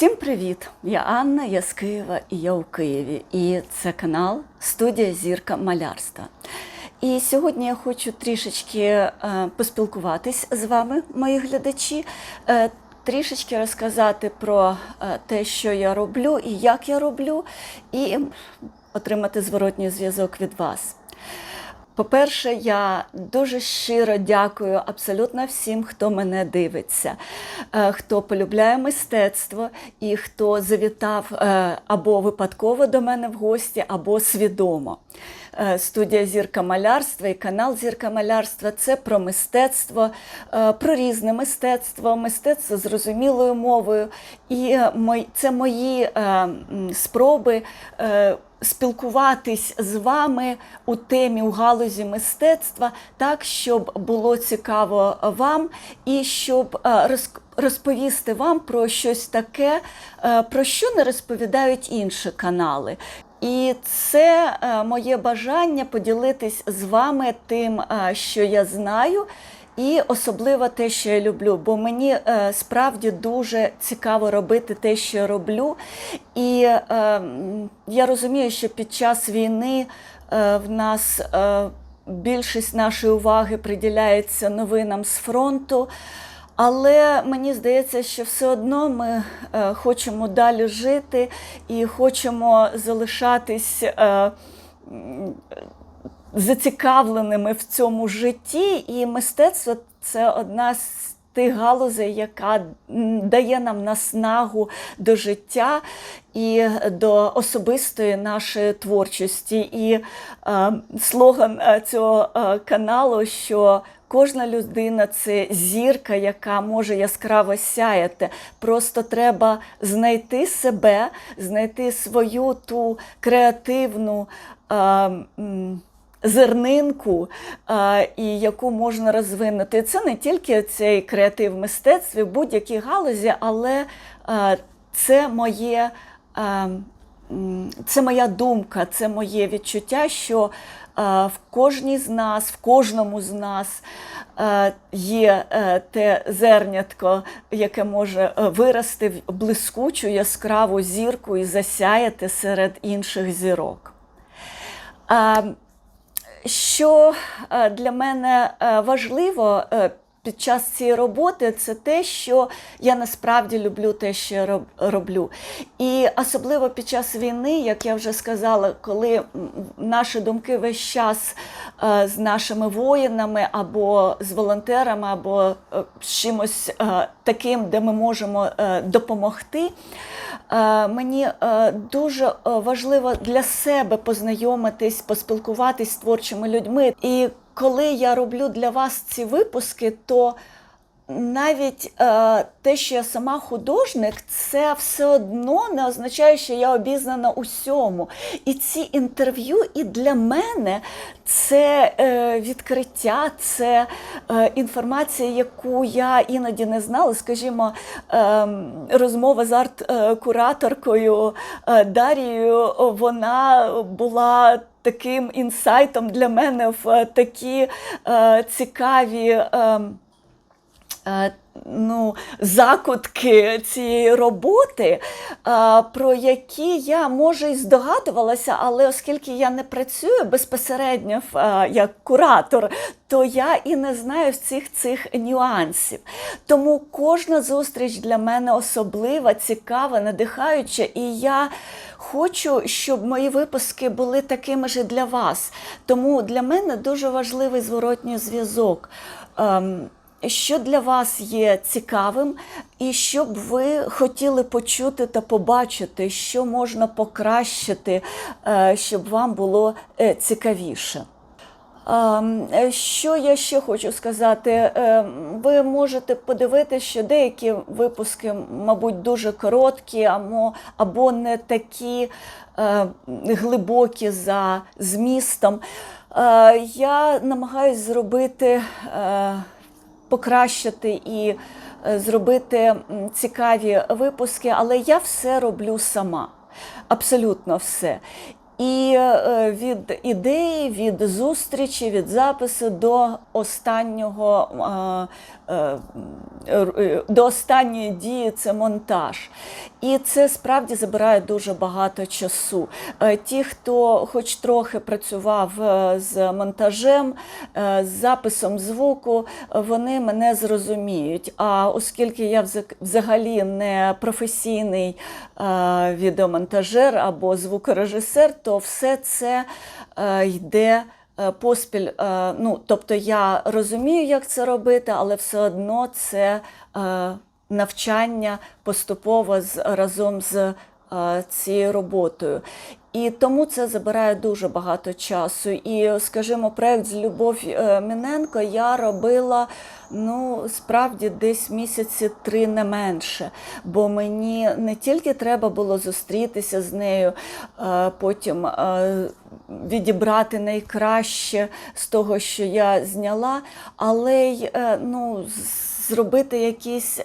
Всім привіт! Я Анна, я з Києва і я у Києві. І це канал Студія Зірка Малярства. І сьогодні я хочу трішечки е, поспілкуватись з вами, мої глядачі, е, трішечки розказати про е, те, що я роблю і як я роблю, і отримати зворотній зв'язок від вас. По-перше, я дуже щиро дякую абсолютно всім, хто мене дивиться, е, хто полюбляє мистецтво і хто завітав е, або випадково до мене в гості, або свідомо. Е, Студія Зірка малярства і канал Зірка малярства це про мистецтво, про різне мистецтво, мистецтво зрозумілою мовою. І це мої спроби. Спілкуватись з вами у темі у галузі мистецтва так, щоб було цікаво вам і щоб е, розповісти вам про щось таке, е, про що не розповідають інші канали. І це е, моє бажання поділитись з вами тим, що я знаю. І особливо те, що я люблю, бо мені е, справді дуже цікаво робити те, що я роблю. І е, я розумію, що під час війни е, в нас е, більшість нашої уваги приділяється новинам з фронту. Але мені здається, що все одно ми е, хочемо далі жити і хочемо залишатись. Е, зацікавленими в цьому житті, і мистецтво це одна з тих галузей, яка дає нам наснагу до життя і до особистої нашої творчості. І е, слоган е, цього е, каналу, що Кожна людина це зірка, яка може яскраво сяяти. Просто треба знайти себе, знайти свою ту креативну. е, Зернинку, і яку можна розвинути. Це не тільки цей креатив мистецтві, будь-якій галузі, але це моє. Це моя думка, це моє відчуття, що в кожній з нас, в кожному з нас є е, те зернятко, яке може е, вирости в блискучу яскраву зірку і засяяти серед інших зірок. Що е, для мене е, важливо е, під час цієї роботи, це те, що я насправді люблю те, що я роб- роблю. І особливо під час війни, як я вже сказала, коли наші думки весь час з нашими воїнами або з волонтерами, або з чимось таким, де ми можемо допомогти. Е, Мені е, дуже е, важливо для себе познайомитись, поспілкуватись з творчими людьми. І коли я роблю для вас ці випуски, то навіть е, те, що я сама художник, це все одно не означає, що я обізнана усьому. І ці інтерв'ю і для мене це е, відкриття, це е, інформація, яку я іноді не знала. Скажімо, е, розмова з арт-кураторкою е, Дарією, вона була. Таким інсайтом для мене в такі е, цікаві. е, ну, закутки цієї роботи, е, про які я може і здогадувалася, але оскільки я не працюю безпосередньо е, як куратор, то я і не знаю всіх цих нюансів. Тому кожна зустріч для мене особлива, цікава, надихаюча, і я хочу, щоб мої випуски були такими ж для вас. Тому для мене дуже важливий зворотній зв'язок. Що для вас є цікавим, і що б ви хотіли почути та побачити, що можна покращити, е, щоб вам було е, цікавіше. Ем, е, Що я ще хочу сказати? Ем, Ви можете подивитися, що деякі випуски, мабуть, дуже короткі, або, не такі глибокі за змістом. Я намагаюся зробити. Покращити і е, зробити цікаві випуски, але я все роблю сама. Абсолютно все. І е, від ідеї, від зустрічі, від запису до останнього е, е, е, до останньої дії це монтаж. І це справді забирає дуже багато часу. Е, Ті, хто хоч трохи працював е, з монтажем, е, з записом звуку, вони мене зрозуміють. А оскільки я взагалі не професійний е, відеомонтажер або звукорежисер, то все це е, йде. е, Поспіль, е, ну тобто я розумію, як це робити, але все одно це навчання поступово з, разом з цією роботою. І тому це забирає дуже багато часу. І, скажімо, проект з Любов е, Міненко я робила ну, справді десь місяці три не менше. Бо мені не тільки треба було зустрітися з нею, е, потім е, відібрати найкраще з того, що я зняла, але й е, ну, зробити якісь.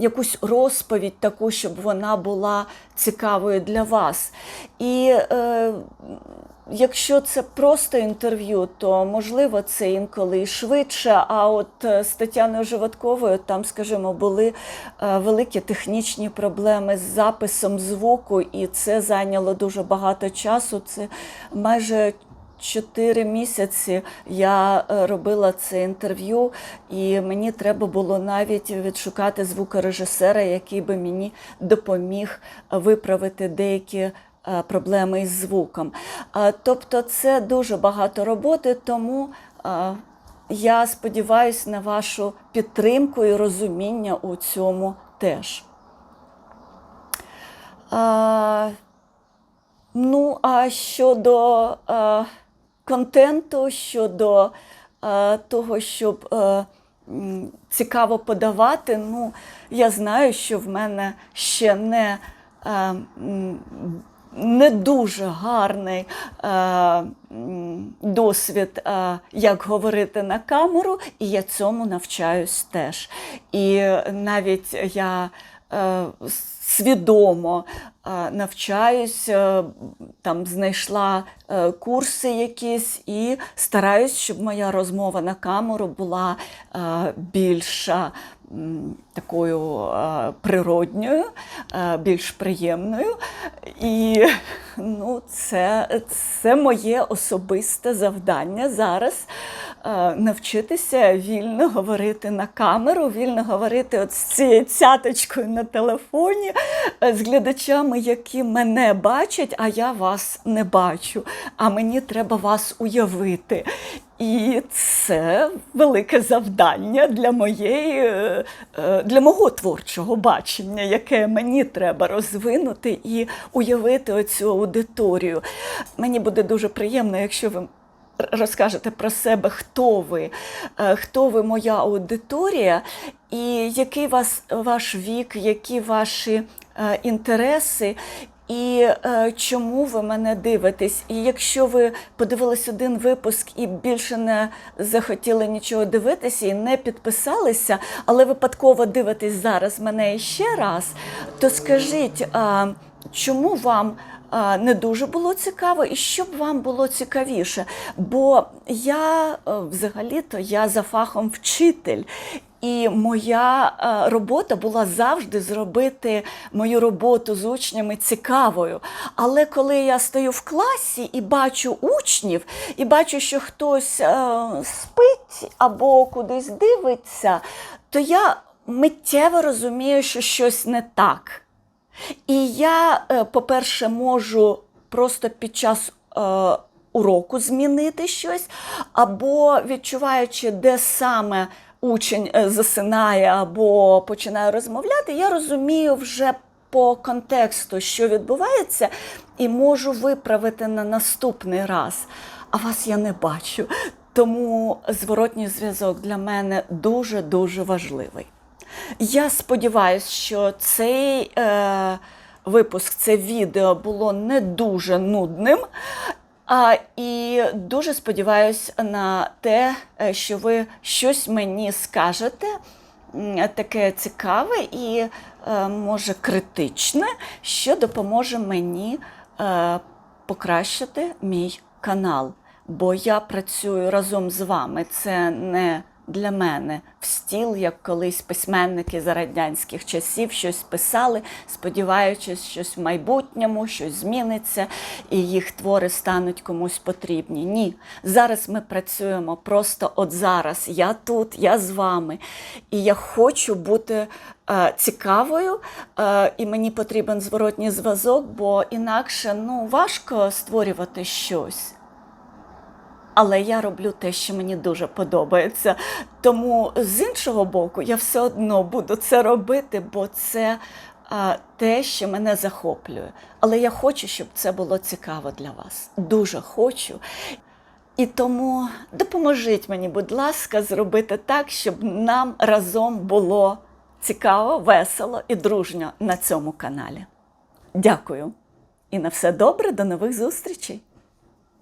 Якусь розповідь таку, щоб вона була цікавою для вас. І е, якщо це просто інтерв'ю, то можливо це інколи і швидше. А от е, з Тетяною Животковою там, скажімо, були е, великі технічні проблеми з записом звуку, і це зайняло дуже багато часу. Це майже Чотири місяці я е, робила це інтерв'ю, і мені треба було навіть відшукати звукорежисера, який би мені допоміг виправити деякі е, проблеми із звуком. Тобто, це дуже багато роботи, тому я сподіваюся на вашу підтримку і розуміння у цьому теж. Ну, а щодо контенту, щодо е, того, щоб е, цікаво подавати, ну, я знаю, що в мене ще не, е, не дуже гарний е, досвід, е, як говорити на камеру, і я цьому навчаюсь теж. І навіть я свідомо е, навчаюсь, е, там знайшла е, курси якісь і стараюсь, щоб моя розмова на камеру була е, більша. Такою е, природньою, е, більш приємною. І ну, це, це моє особисте завдання зараз е, навчитися вільно говорити на камеру, вільно говорити от з цією цяточкою на телефоні е, з глядачами, які мене бачать, а я вас не бачу. А мені треба вас уявити. І це велике завдання для моєї, е, е, для мого творчого бачення, яке мені треба розвинути і уявити оцю аудиторію. Мені буде дуже приємно, якщо ви розкажете про себе, хто ви, е, хто ви моя аудиторія, і який вас, ваш вік, які ваші е, інтереси. І е, чому ви мене дивитесь? І якщо ви подивились один випуск і більше не захотіли нічого дивитися і не підписалися, але випадково дивитесь зараз мене ще раз, то скажіть, чому вам не дуже було цікаво, і що б вам було цікавіше? Бо я е, взагалі-то я за фахом вчитель. І моя е, робота була завжди зробити мою роботу з учнями цікавою. Але коли я стою в класі і бачу учнів, і бачу, що хтось е, спить або кудись дивиться, то я миттєво розумію, що щось не так. І я, е, по-перше, можу просто під час е, уроку змінити щось, або відчуваючи, де саме учень е, засинає або починає розмовляти, я розумію вже по контексту, що відбувається, і можу виправити на наступний раз. А вас я не бачу. Тому зворотній зв'язок для мене дуже-дуже важливий. Я сподіваюся, що цей е, випуск, це відео було не дуже нудним. А, і дуже сподіваюся на те, е, що ви щось мені скажете таке цікаве і, е, може, критичне, що допоможе мені е, покращити мій канал, бо я працюю разом з вами. Це не для мене в стіл, як колись письменники за радянських часів щось писали, сподіваючись, щось в майбутньому, щось зміниться, і їх твори стануть комусь потрібні. Ні, зараз ми працюємо просто от зараз. Я тут, я з вами. І я хочу бути е, цікавою, е, і мені потрібен зворотній зв'язок, бо інакше ну, важко створювати щось. Але я роблю те, що мені дуже подобається. Тому з іншого боку, я все одно буду це робити, бо це а, те, що мене захоплює. Але я хочу, щоб це було цікаво для вас. Дуже хочу. І тому допоможіть мені, будь ласка, зробити так, щоб нам разом було цікаво, весело і дружньо на цьому каналі. Дякую. І на все добре, до нових зустрічей!